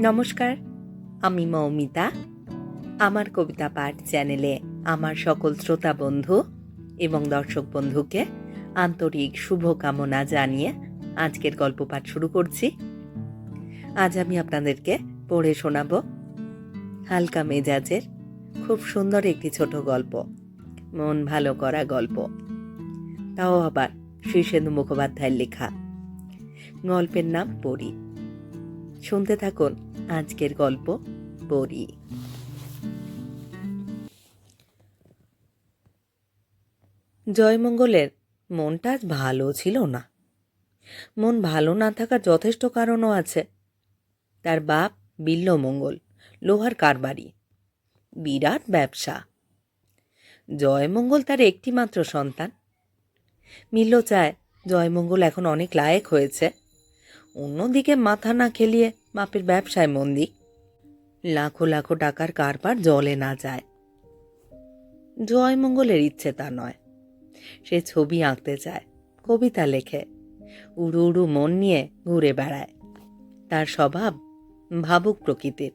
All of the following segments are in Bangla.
নমস্কার, আমি মৌমিতা। আমার কবিতা পাঠ চ্যানেলে আমার সকল শ্রোতা বন্ধু এবং দর্শক বন্ধুকে আন্তরিক শুভকামনা জানিয়ে আজকের গল্প পাঠ শুরু করছি। আজ আমি আপনাদেরকে পড়ে শোনাব হালকা মেজাজের, খুব সুন্দর একটি ছোট গল্প, মন ভালো করা গল্প। তাও আবার শীর্ষেন্দু মুখোপাধ্যায়ের লেখা। গল্পের নাম পড়ি। শুনতে থাকুন আজকের গল্প পড়ি। জয়মঙ্গলের মনটা আজ ভালো ছিল না। মন ভালো না থাকার যথেষ্ট কারণও আছে। তার বাপ বিল্লমঙ্গল, লোহার কারবারি, বিরাট ব্যবসা। জয়মঙ্গল তার একটিমাত্র সন্তান। মিল্ল চায় জয়মঙ্গল এখন অনেক লায়েক হয়েছে। অন্যদিকে মাথা না খেলিয়ে বাপের ব্যবসায় মন দিক। লাখো লাখো টাকার কারবার জলে না যায়। জয়মঙ্গলের ইচ্ছে তা নয়। সে ছবি আঁকতে চায়, কবিতা লেখে, উড়ু উড়ু মন নিয়ে ঘুরে বেড়ায়। তার স্বভাব ভাবুক প্রকৃতির।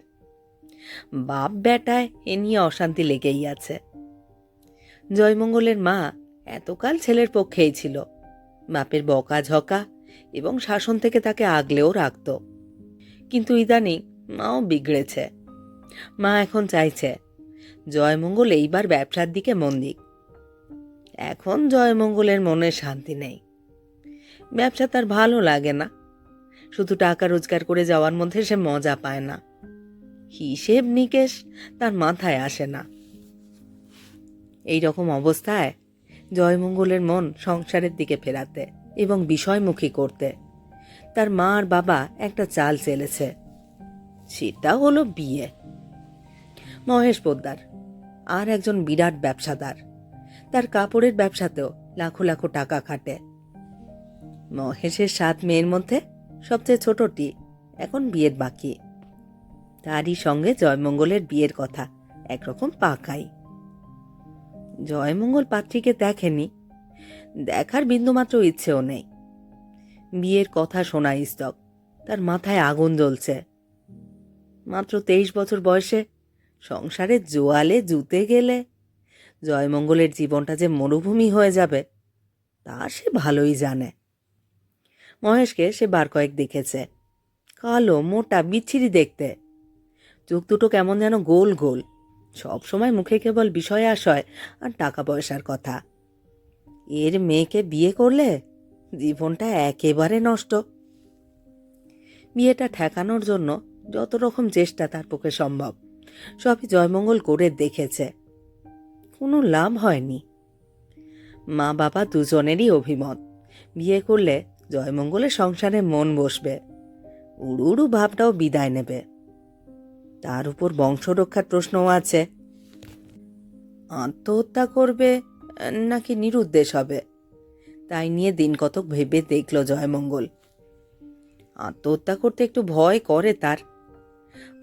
বাপ বেটায় এ নিয়ে অশান্তি লেগেই আছে। জয়মঙ্গলের মা এতকাল ছেলের পক্ষেই ছিল। বাপের বকাঝকা এবং শাসন থেকে তাকে আগলেও রাখত। কিন্তু ইদানিং মাও বিগড়েছে। মা এখন চাইছে, জয়মঙ্গল এইবার ব্যবসার দিকে মন দিক। এখন জয়মঙ্গলের মনে শান্তি নেই। ব্যবসা তার ভালো লাগে না। শুধু টাকা রোজগার করে যাওয়ার মধ্যে সে মজা পায় না। হিসেব নিকেশ তার মাথায় আসে না। এই রকম অবস্থায় জয়মঙ্গলের মন সংসারের দিকে ফেরাতে এবং বিষয়মুখী করতে তার মা আর বাবা একটা চাল চেলেছে। সেটা হলো বিয়ে। মহেশ পোদ্দার, আর একজন বিরাট ব্যবসাদার। তার কাপড়ের ব্যবসাতেও লাখো লাখো টাকা খাটে। মহেশের সাত মেয়ের মধ্যে সবচেয়ে ছোটটি এখন বিয়ের বাকি। তারই সঙ্গে জয়মঙ্গলের বিয়ের কথা একরকম পাকাই। জয়মঙ্গল পাত্রীকে দেখেনি, দেখার বিন্দুমাত্র ইচ্ছেও নেই। বিয়ের কথা শোনা স্তক তার মাথায় আগুন জ্বলছে। মাত্র তেইশ বছর বয়সে সংসারে জোয়ালে জুতে গেলে জয়মঙ্গলের জীবনটা যে মরুভূমি হয়ে যাবে, তা সে ভালোই জানে। মহেশকে সে বার কয়েক দেখেছে, কালো, মোটা, বিচ্ছিরি দেখতে। চোখ দুটো কেমন যেন গোল গোল। সব সময় মুখে কেবল বিষয় আশয় আর টাকা পয়সার কথা। এর মেয়েকে বিয়ে করলে জীবনটা একেবারে নষ্ট। বিয়েটা ঠেকানোর জন্য যত রকম চেষ্টা তার পক্ষে সম্ভব, সবই জয়মঙ্গল করে দেখেছে। কোনো লাভ হয়নি। মা বাবা দুজনেরই অভিমত, বিয়ে করলে জয়মঙ্গলের সংসারে মন বসবে, উড়ু উড়ু ভাবটাও বিদায় নেবে। তার উপর বংশরক্ষার প্রশ্নও আছে। আত্মহত্যা করবে, নাকি নিরুদ্দেশ হবে? তাই নিয়ে দিন কতক ভেবে দেখল জয়মঙ্গল। আত্মহত্যা করতে একটু ভয় করে তার।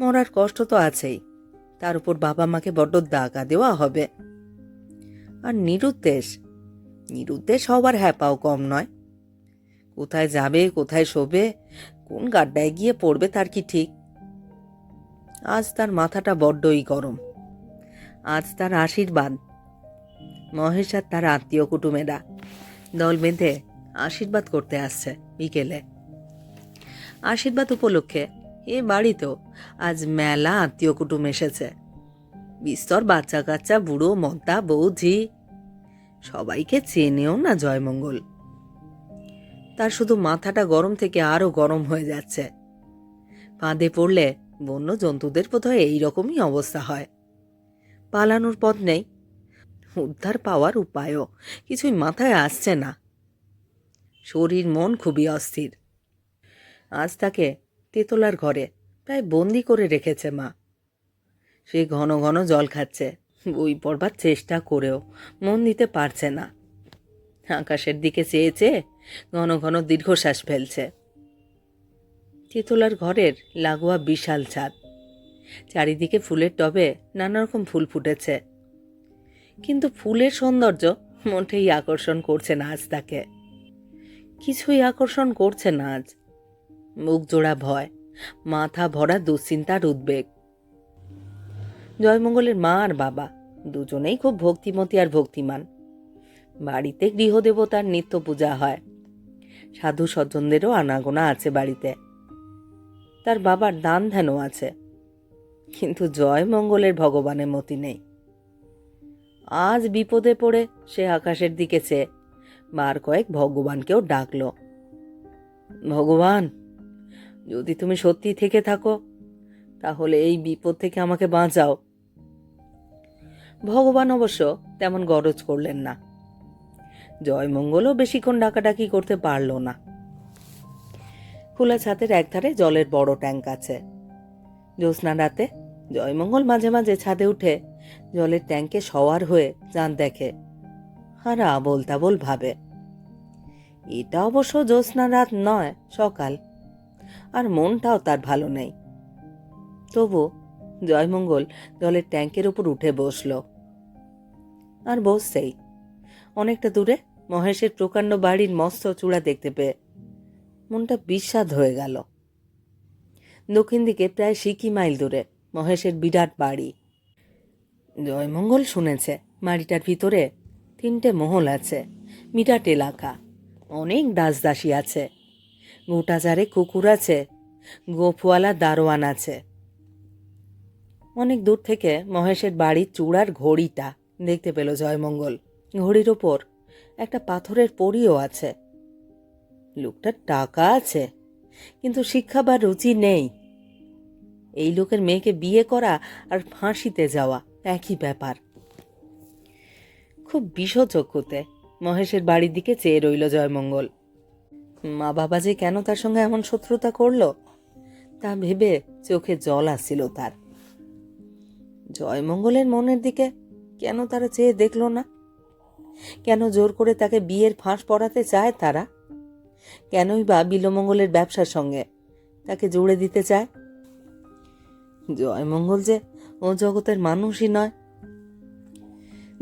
মরার কষ্ট তো আছেই। তার উপর বাবা মাকে বড্ড দাগা দেওয়া হবে। আর নিরুদ্দেশ? নিরুদ্দেশ হবার হ্যাপাও কম নয়। কোথায় যাবে, কোথায় শোবে, কোন গাড্ডায় গিয়ে পড়বে তার কি ঠিক? আজ তার মাথাটা বড্ডই গরম। আজ তার আশীর্বাদ। মহেশ আর তার আত্মীয় কুটুমেরা। দল বেঁধে আশীর্বাদ করতে আসছে বিকেলে। আশীর্বাদ উপলক্ষে এ বাড়িতেও আজ মেলা আত্মীয় কুটুম এসেছে। বিস্তর বাচ্চা কাচ্চা বুড়ো মদ্দা বৌঝি, সবাইকে চেনেও না জয়মঙ্গল। তার শুধু মাথাটা গরম থেকে আরও গরম হয়ে যাচ্ছে। ফাঁদে পড়লে বন্য জন্তুদের বোধহয় এইরকমই অবস্থা হয়। পালানোর পথ নেই উদ্ধার পাওয়ার উপায়ও কিছুই মাথায় আসছে না। শরীর মন খুবই অস্থির। আজ তাকে তেতলার ঘরে প্রায় বন্দি করে রেখেছে মা। সে ঘন ঘন জল খাচ্ছে, বই পড়বার চেষ্টা করেও মন দিতে পারছে না। আকাশের দিকে চেয়ে চেয়ে ঘন ঘন দীর্ঘশ্বাস ফেলছে। তেতলার ঘরের লাগোয়া বিশাল ছাদ। চারিদিকে ফুলের টবে নানা রকম ফুল ফুটেছে। কিন্তু ফুলের সৌন্দর্য মোটেই আকর্ষণ করছে না আজ তাকে। কিছুই আকর্ষণ করছে না আজ। মুখ জোড়া ভয়, মাথা ভরা দুশ্চিন্তার উদ্বেগ। জয়মঙ্গলের মা আর বাবা দুজনেই খুব ভক্তিমতী আর ভক্তিমান। বাড়িতে গৃহদেবতার নিত্য পূজা হয়। সাধু সজ্জনদেরও আনাগোনা আছে বাড়িতে। তার বাবার দান ধ্যানও আছে। কিন্তু জয়মঙ্গলের ভগবানের মতি নেই। আজ বিপদে পড়ে সে আকাশের দিকে চেয়ে। বার কয়েক ভগবানকেও ডাকলো। ভগবান, যদি তুমি সত্যি থেকে থাকো, তাহলে এই বিপদ থেকে আমাকে বাঁচাও। ভগবান অবশ্য তেমন গরজ করলেন না। জয়মঙ্গলও বেশিক্ষণ ডাকাডাকি করতে পারল না। খোলা ছাদের একধারে জলের বড় ট্যাঙ্ক আছে। জ্যোৎস্না রাতে জয়মঙ্গল মাঝে মাঝে ছাদে উঠে জলের ট্যাঙ্কে সওয়ার হয়ে চাঁদ দেখে। আর আবোল তাবোল ভাবে, এটা অবশ্য জ্যোৎস্না রাত নয়, সকাল। আর মনটাও তার ভালো নেই। তবু জয়মঙ্গল জলের ট্যাঙ্কের উপর উঠে বসল। আর বসছেই। অনেকটা দূরে মহেশের প্রকাণ্ড বাড়ির মস্ত চূড়া দেখতে পেয়ে মনটা বিস্বাদ হয়ে গেল। দক্ষিণ দিকে প্রায় সিকি মাইল দূরে মহেশের বিরাট বাড়ি। জয়মঙ্গল শুনেছে, বাড়িটার ভিতরে তিনটে মহল আছে, বিরাট এলাকা, অনেক দাসদাসী আছে। গোটাচারে কুকুর আছে গোফওয়ালা দারোয়ান আছে। অনেক দূর থেকে মহেশের বাড়ির চূড়ার ঘড়িটা দেখতে পেল জয়মঙ্গল। ঘড়ির ওপর একটা পাথরের পরিও আছে। লোকটার টাকা আছে, কিন্তু শিক্ষা বা রুচি নেই। এই লোকের মেয়েকে বিয়ে করা আর ফাঁসিতে যাওয়া একই ব্যাপার। খুব বিষ চক্ষুতে মহেশের বাড়ির দিকে চেয়ে রইল জয়মঙ্গল। মা বাবা যে কেন তার সঙ্গে এমন শত্রুতা করল, তা ভেবে চোখে জল আসছিল তার। জয়মঙ্গলের মনের দিকে কেন তারা চেয়ে দেখল না? কেন জোর করে তাকে বিয়ের ফাঁস পড়াতে চায় তারা? কেনই বা বিলমঙ্গলের ব্যবসার সঙ্গে তাকে জুড়ে দিতে চায়? জয়মঙ্গল যে ও জগতের মানুষই নয়।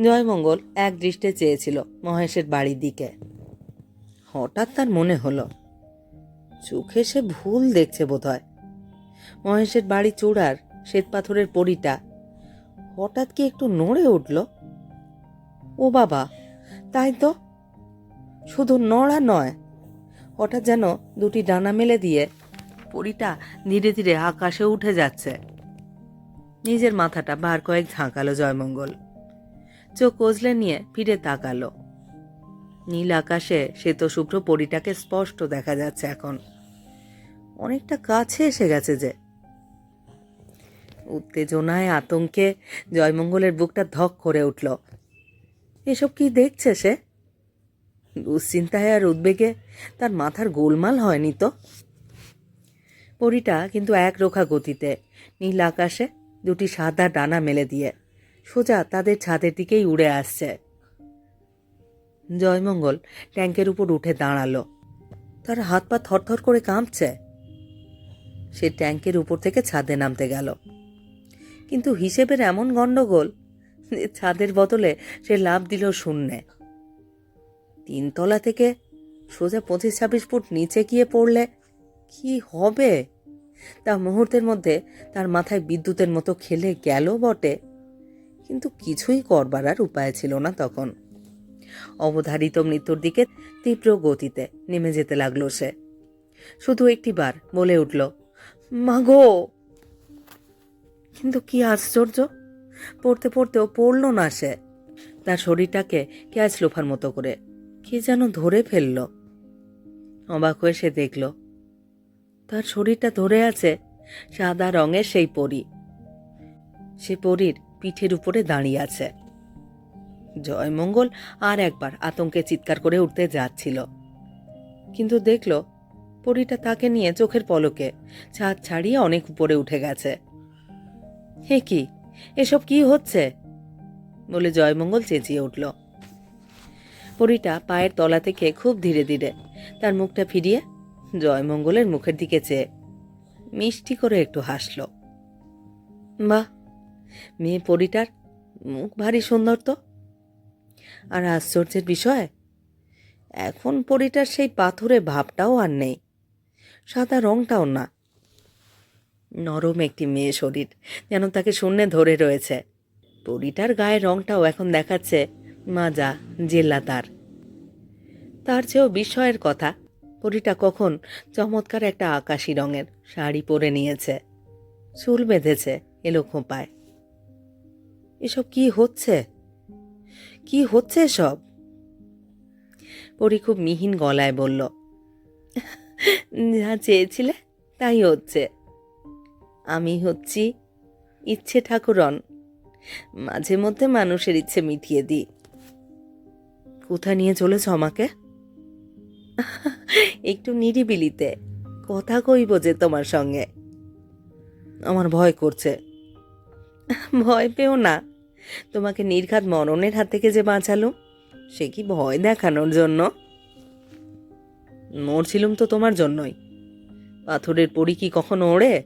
জয়মঙ্গল এক দৃষ্টে চেয়েছিল মহেশের বাড়ির দিকে। হঠাৎ তার মনে হলো, চোখে সে ভুল দেখছে বোধহয়। মহেশের বাড়ি চূড়ার শ্বেতপাথরের পরিটা হঠাৎ কি একটু নড়ে উঠল? ও বাবা, তাই তো? শুধু নড়া নয়, হঠাৎ যেন দুটি ডানা মেলে দিয়ে পরিটা ধীরে ধীরে আকাশে উঠে যাচ্ছে। নিজের মাথাটা বার কয়েক ঝাঁকালো জয়মঙ্গল। চোখ কজলে নিয়ে ফিরে তাকালো। নীল আকাশে শ্বেত শুভ্র পরিটাকে স্পষ্ট দেখা যাচ্ছে এখন। অনেকটা কাছে এসে গেছে যে। উত্তেজনায় আতঙ্কে জয়মঙ্গলের বুকটা ধক করে উঠল। এসব কি দেখছে সে? দুশ্চিন্তায় আর উদ্বেগে তার মাথার গোলমাল হয়নি তো? পরিটা কিন্তু এক রোখা গতিতে নীল আকাশে দুটি সাদা ডানা মেলে দিয়ে। সোজা তাদের ছাদের দিকেই উড়ে আসছে। জয়মঙ্গল ট্যাঙ্কের উপর উঠে দাঁড়াল। তার হাত পা থরথর করে কাঁপছে। সে ট্যাঙ্কের উপর থেকে ছাদে নামতে গেল। কিন্তু হিসেবের এমন গণ্ডগোল ছাদের বদলে সে লাভ দিল শূন্যে। তিনতলা থেকে সোজা পঁচিশ ছাব্বিশ ফুট নিচে গিয়ে পড়লে কি হবে? তা মুহূর্তের মধ্যে তার মাথায় বিদ্যুতের মতো খেলে গেল বটে। কিন্তু কিছুই করবার আর উপায় ছিল না তখন। অবধারিত মৃত্যুর দিকে তীব্র গতিতে নেমে যেতে লাগল সে। শুধু একটিবার বলে উঠল মাগো কিন্তু কি আশ্চর্য! পড়তে পড়তেও পড়ল না সে। তার শরীরটাকে ক্যাচ লোফার মতো করে, কে যেন ধরে ফেলল। অবাক হয়ে সে দেখল তার শরীরটা ধরে আছে সাদা রঙের সেই পরী। সে পরীর পিঠের উপরে দাঁড়িয়ে আছে। জয়মঙ্গল আর একবার আতঙ্কে চিৎকার করে উঠতে যাচ্ছিল। কিন্তু দেখল, পরীটা তাকে নিয়ে চোখের পলকে ছাদ ছাড়িয়ে অনেক উপরে উঠে গেছে। হে কি? এসব কি হচ্ছে? বলে জয়মঙ্গল চেঁচিয়ে উঠল। পরীটা পায়ের তলা থেকে খুব ধীরে ধীরে তার মুখটা ফিরিয়ে জয়মঙ্গলের মুখের দিকে চেয়ে মিষ্টি করে একটু হাসল। বাহ, মেয়ে পরিটার, মুখ ভারী সুন্দর তো। আর আশ্চর্যের বিষয়, এখন পরিটার সেই পাথরে ভাবটাও আর নেই, সাদা রংটাও না। নরম একটি মেয়ে শরীর, যেন তাকে শূন্যে ধরে রয়েছে। পরিটার গায়ের রংটাও এখন দেখাচ্ছে মাজা জেল্লা তার তার চেয়েও বিস্ময়ের কথা পরিটা কখন চমৎকার একটা আকাশি রঙের শাড়ি পরে নিয়েছে। চুল বেঁধেছে এলো খোঁপায়। এসব কি হচ্ছে? কি হচ্ছে সব পরি খুব মিহিন গলায় বলল, যা চেয়েছিলে তাই হচ্ছে। আমি হচ্ছি ইচ্ছে ঠাকুরন। মাঝে মধ্যে মানুষের ইচ্ছে মিটিয়ে দিই। কোথায় নিয়ে চলেছ আমাকে? একটু নিরিবিলিতে কথা কইব যে তোমার সঙ্গে। আমার ভয় করছে। ভয় পেও না। তোমাকে নির্ঘাত মরণের হাত থেকে যে বাঁচালুম সে কি ভয় দেখানোর জন্য? মরছিলুম তো তোমার জন্যই। পাথরের পরি কি কখনো ওড়ে?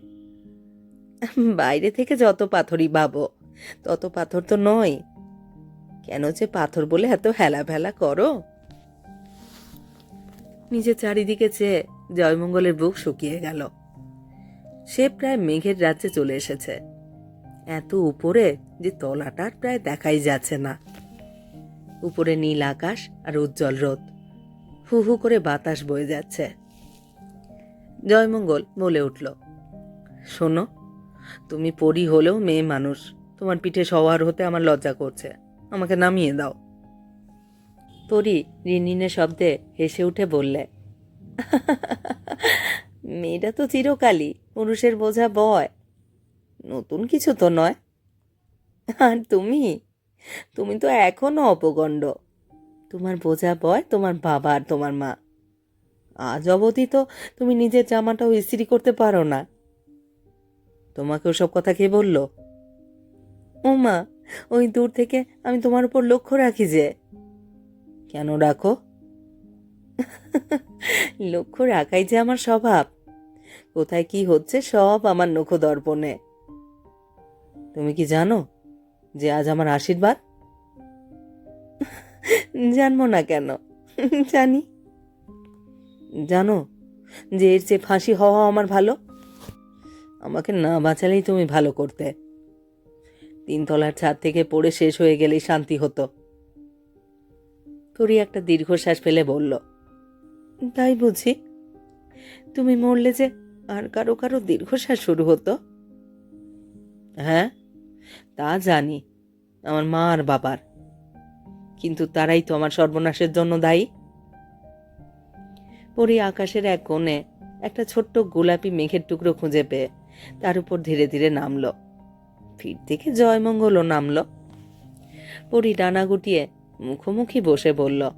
বাইরে থেকে যত পাথরই ভাবো, তত পাথর তো নয়। কেন যে পাথর বলে এত হেলা ফেলা করো? নিজের চারিদিকে চেয়ে জয়মঙ্গলের বুক শুকিয়ে গেল। সে প্রায় মেঘের রাজ্যে চলে এসেছে। এত উপরে যে তলাটার প্রায় দেখাই যাচ্ছে না। উপরে নীল আকাশ আর উজ্জ্বল রোদ। হু হু করে বাতাস বয়ে যাচ্ছে। জয়মঙ্গল বলে উঠল, শোনো, তুমি পরি হলেও মেয়ে মানুষ। তোমার পিঠে সওয়ার হতে আমার লজ্জা করছে। আমাকে নামিয়ে দাও। পরি রিনিনের শব্দে হেসে উঠে বললে, মেয়েটা তো চিরকালই পুরুষের বোঝা বয়। নতুন কিছু তো নয়। আর তুমি? তুমি তো এখনও অপগণ্ড। তোমার বোঝা বয় তোমার বাবা আর তোমার মা। আজ অবধি তো তুমি নিজের জামাটাও ইস্ত্রি করতে পারো না। তোমাকে ওসব কথা কে বলল? ও মা ওই দূর থেকে আমি তোমার উপর লক্ষ্য রাখি যে কেন রাখো লক্ষ্য রাখাই যে আমার স্বভাব। কোথায় কি হচ্ছে সব আমার নখ দর্পণে তুমি কি জানো যে আজ আমার আশীর্বাদ? জানব না কেন? জানি। জানো যে এর চেয়ে ফাঁসি হওয়া আমার ভালো? আমাকে না বাঁচালেই তুমি ভালো করতে। তিনতলার ছাদ থেকে পড়ে শেষ হয়ে গেলেই শান্তি হতো। তোরই একটা দীর্ঘশ্বাস ফেলে বলল, তাই বুঝি? তুমি মরলে যে আর কারও কারও দীর্ঘশ্বাস শুরু হতো? হ্যাঁ তা জানি, আমার মা আর বাবার। কিন্তু তারাই তো আমার সর্বনাশের জন্য দায়ী। পরি আকাশের এক কোণে একটা ছোট্ট গোলাপি মেঘের টুকরো খুঁজে পেয়ে তার উপর ধীরে ধীরে নামলো। ফির থেকে জয়মঙ্গলও নামলো। পরি ডানা গুটিয়ে মুখোমুখি বসে বলল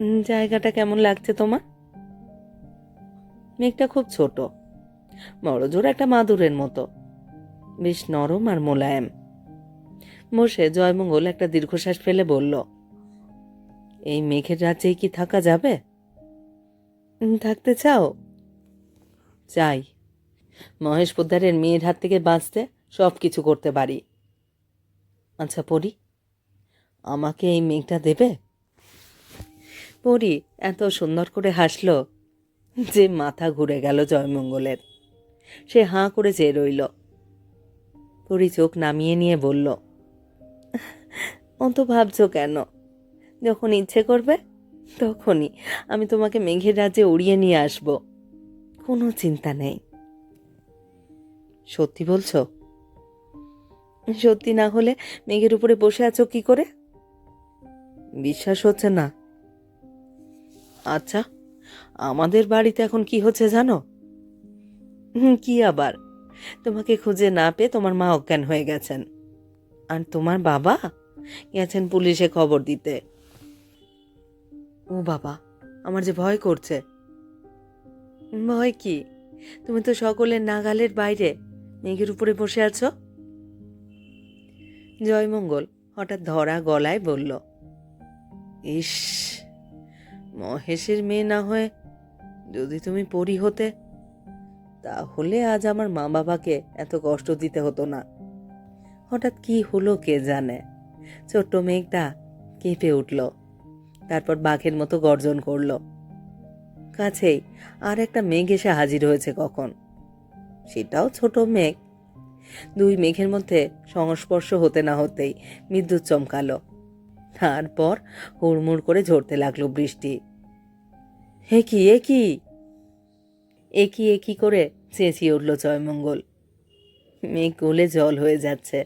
"উম, জায়গাটা কেমন লাগছে তোমার? মেঘটা খুব ছোট বড়জোর একটা মাদুরের মতো বেশ নরম আর মোলায়েম। বসে জয়মঙ্গল একটা দীর্ঘশ্বাস ফেলে বলল এই মেঘের রাজ্যেই কি থাকা যাবে? "উম, থাকতে চাও? চাই। মহেশ পোদ্দারের মেয়ের হাত থেকে বাঁচতে সব কিছু করতে পারি। আচ্ছা পড়ি। আমাকে এই মেঘটা দেবে? পরি এত সুন্দর করে হাসলো যে মাথা ঘুরে গেল জয়মঙ্গলের। সে হাঁ করে চেয়ে রইল। পরি চোখ নামিয়ে নিয়ে বলল অত ভাবছ কেন? যখন ইচ্ছে করবে, তখনই আমি তোমাকে মেঘের রাজ্যে উড়িয়ে নিয়ে আসব। কোনো চিন্তা নেই। সত্যি বলছো? সত্যি না হলে মেঘের উপরে বসে আছো কি করে? বিশ্বাস হচ্ছে না। আচ্ছা আমাদের বাড়িতে এখন কি হচ্ছে জানো? কি আবার? তোমাকে খুঁজে না পেয়ে তোমার মা অজ্ঞান হয়ে গেছেন। আর তোমার বাবা? গেছেন পুলিশে খবর দিতে। ও বাবা, আমার যে ভয় করছে। ভয় কি? তুমি তো সকলের নাগালের বাইরে মেঘের উপরে বসে আছো। জয়মঙ্গল হঠাৎ ধরা গলায় বলল ইস, মহেশের মেয়ে না হয়ে যদি তুমি পরি হতে, তাহলে আজ আমার মা বাবাকে এত কষ্ট দিতে হতো না। হঠাৎ কি হলো কে জানে? ছোট্ট মেঘটা কেঁপে উঠল, তারপর বাঘের মতো গর্জন করল। কাছেই আর একটা মেঘ এসে হাজির হয়েছে কখন? সেটাও ছোট মেঘ। দুই মেঘের মধ্যে সংস্পর্শ হতে না হতেই বিদ্যুৎ চমকালো। তারপর হুড়মুড় করে ঝরতে লাগল বৃষ্টি। হে কি, এ কি? একই একই করে? চেঁচিয়ে উঠল জয়মঙ্গল। মেঘ গলে জল হয়ে যাচ্ছে।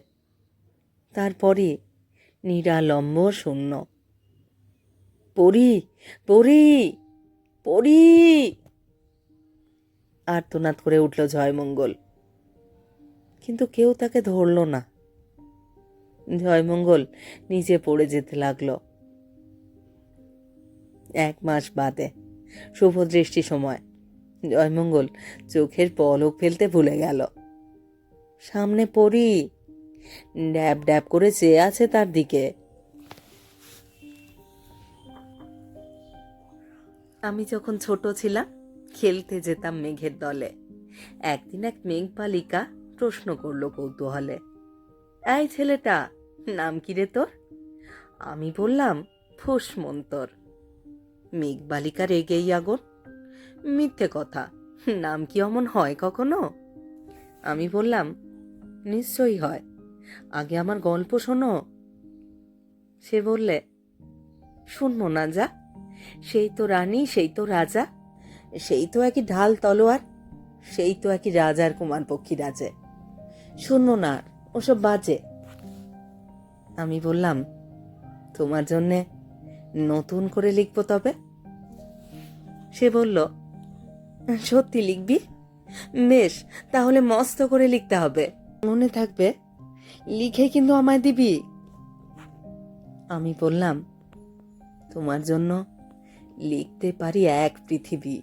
তারপরই নিরালম্ব শূন্য। পড়ি পড়ি পড়ি! আর্তনাদ করে উঠল জয়মঙ্গল। কিন্তু কেউ তাকে ধরল না। জয়মঙ্গল নিচে পড়ে যেতে লাগল। এক মাস বাদে, শুভ দৃষ্টি সময়, জয়মঙ্গল চোখের পলক ফেলতে ভুলে গেল। সামনে পড়ি, ড্যাব ড্যাব করে চেয়ে আছে তার দিকে। আমি যখন ছোট ছিলাম, খেলতে যেতাম মেঘের দলে। একদিন এক মেঘ বালিকা প্রশ্ন করল কৌতূহলে এই ছেলেটা, নাম কি রে তোর? আমি বললাম, ফুসমন্তর। মেঘ বালিকা রেগেই আগুন। মিথ্যে কথা, নাম কি অমন হয় কখনো? আমি বললাম, নিশ্চয়ই হয়। আগে আমার গল্প শোনো। সে বললে, শুনব না যা, সেই তো রানী, সেই তো রাজা, সেই তো একই ঢাল তলোয়ার, সেই তো একই রাজার কুমার পক্ষী রাজে। শুনব না ওসব বাজে। আমি বললাম, তোমার জন্যে নতুন করে লিখব তবে? সে বলল, সত্যি লিখবি? বেশ, তাহলে মস্ত করে লিখতে হবে। মনে থাকবে, লিখে কিন্তু আমায় দিবি। আমি বললাম, তোমার জন্য লিখতে পারি এক পৃথিবী।